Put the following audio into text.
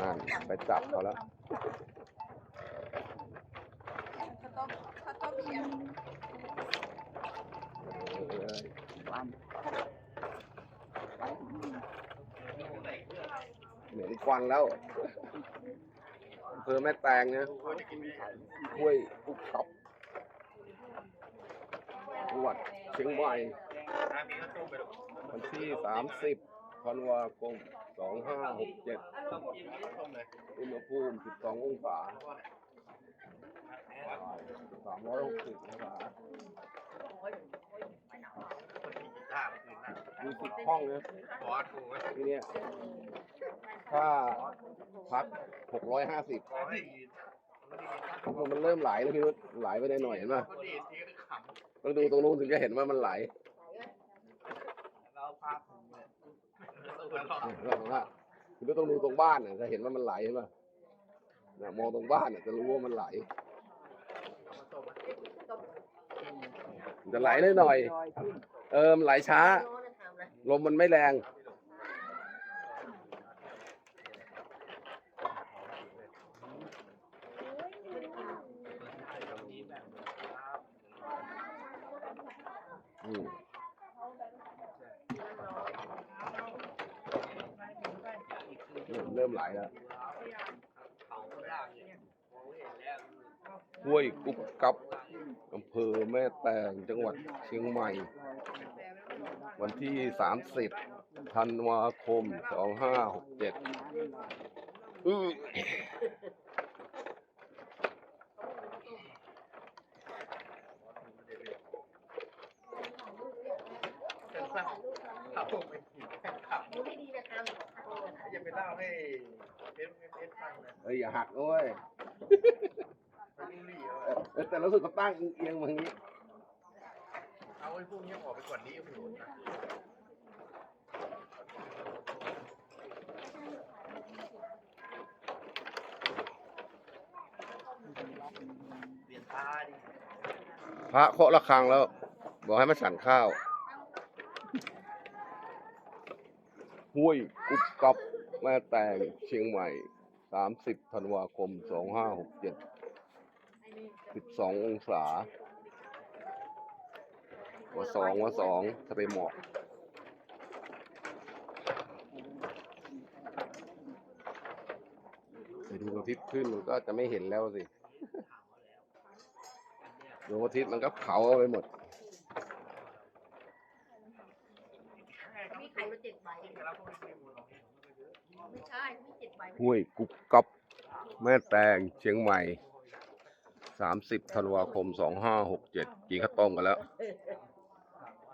นั่นไปจับเขาแล้วเหม็นควันแล้วอำเภอแม่แตงนะห้วยภูเขาจังหวัดเชียงใหม่วันที่สามสิบ ธันวาคมสองห้าหกเจ็ดอุณหภูมิสิบสององศาสามร้อยหกสิบองศามีสิบห้องนะที่เนี้ยค่าพักหกร้อยห้าสิบมันเริ่มไหลแล้วพี่นุชไหลไปได้หน่อยเห็นป่ะต้องดูตรงนู้นถึงจะเห็นว่ามันไหลเราบอกว่า คุณต้องดูตรงบ้านน่ะจะเห็นว่ามันไหลเห็นป่ะเนี่ยมองตรงบ้านน่ะจะรู้ว่ามันไหลจะไหลได้หน่อย เออมันไหลช้า ลมมันไม่แรงอืม เริ่มไหลแล้วห้วยกุ๊บกับอำเภอแม่แตงจังหวัดเชียงใหม่ วันที่ 30ธันวาคม 2567อื้ออย่า ไปเล่าให้เอฟเอฟเอฟฟังนะเอ้ยอย่าหักด้วยมันรู้ลี่เออเออแต่รู้สึกเขาตั้งเอียงๆมาทางนี้เอาไอ้พวกนี้ออกไปก่อนนี้โอ้โหเปลี่ยนตาดิพระเคาะระฆังแล้ว บอกให้มาฉันข้าวห้วยกุ๊บกับ แม่แตงเชียงใหม่ 30ธันวาคม 2567 12 องศาว่าสองว่าสองทะเลหมอกไปดูดวอาทิตย์ขึ้นมันก็จะไม่เห็นแล้วสิดวงอาทิตย์มันก็เผาเอาไปหมดมีไข่มาเจ็ดใบ ไม่ใช่มีเจ็ดใบห้วยกุ๊บกับแม่แตงเชียงใหม่ 30ธันวาคม 2567กินข้าวต้มกันแล้ว เ